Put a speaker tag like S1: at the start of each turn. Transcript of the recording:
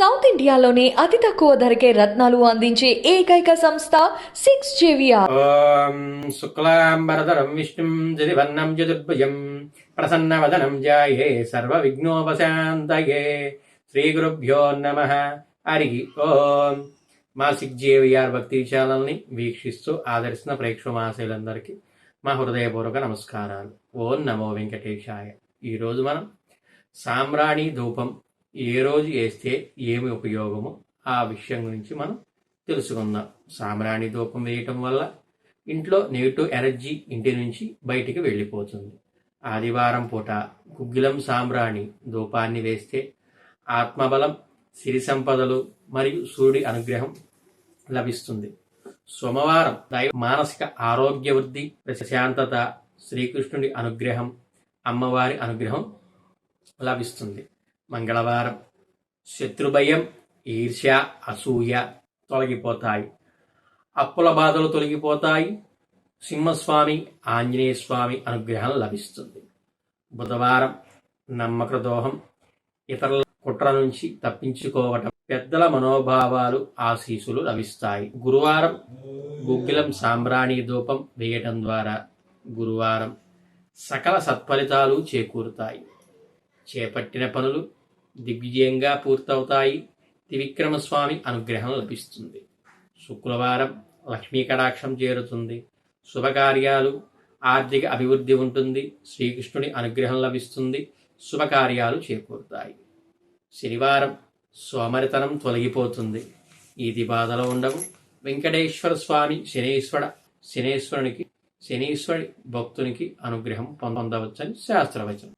S1: South ఇండియాలోనే అతి తక్కువ ధరకే రత్నాలు అందించే ఏకైక సంస్థ సిక్స్ జేవిఆర్.
S2: ఓం శుక్లాంబరధరం విష్ణుం జదివర్ణం చతుర్భుజం ప్రసన్నవదనం జాయే సర్వవిఘ్నోపశాంతయే. శ్రీ గురుభ్యో నమ. హరి ఓం. మా సిక్ జేవిఆర్ భక్తి ఛానల్ని వీక్షిస్తూ ఆదరిస్తున్న ప్రేక్షమాశయులందరికీ మా హృదయపూర్వక నమస్కారాలు. ఓం నమో వెంకటేశాయ. ఈరోజు మనం సామ్రాణి ధూపం ఏ రోజు వేస్తే ఏమి ఉపయోగమో ఆ విషయం గురించి మనం తెలుసుకుందాం. సామ్రాణి ధూపం వేయటం వల్ల ఇంట్లో నెగిటివ్ ఎనర్జీ ఇంటి నుంచి బయటికి వెళ్ళిపోతుంది. ఆదివారం పూట గుగ్గిలం సామ్రాణి ధూపాన్ని వేస్తే ఆత్మబలం సిరి సంపదలు మరియు సూర్యుడి అనుగ్రహం లభిస్తుంది. సోమవారం దైవ మానసిక ఆరోగ్య వృద్ధి ప్రశాంతత శ్రీకృష్ణుడి అనుగ్రహం అమ్మవారి అనుగ్రహం లభిస్తుంది. మంగళవారం శత్రుభయం ఈర్ష్య అసూయ తొలగిపోతాయి అప్పుల బాధలు తొలగిపోతాయి సింహస్వామి ఆంజనేయ స్వామి అనుగ్రహం లభిస్తుంది బుధవారం నమ్మక దోహం ఇతరుల కుట్ర నుంచి తప్పించుకోవటం పెద్దల మనోభావాలు ఆశీసులు లభిస్తాయి గురువారం గుగ్గిలం సాంబ్రాణి ధూపం వేయటం ద్వారా గురువారం సకల సత్ఫలితాలు చేకూరుతాయి చేపట్టిన పనులు దిగ్విజయంగా పూర్తవుతాయి. త్రివిక్రమస్వామి అనుగ్రహం లభిస్తుంది. శుక్రవారం లక్ష్మీ కటాక్షం చేరుతుంది. శుభకార్యాలు ఆర్థిక అభివృద్ధి ఉంటుంది. శ్రీకృష్ణుడి అనుగ్రహం లభిస్తుంది. శుభకార్యాలు చేకూరుతాయి. శనివారం సోమరితనం తొలగిపోతుంది. ఇది బాధలు ఉండవు. వెంకటేశ్వర స్వామి శనీశ్వర శనేశ్వరునికి శనీశ్వరి భక్తునికి అనుగ్రహం పొందవచ్చని శాస్త్రవచనం.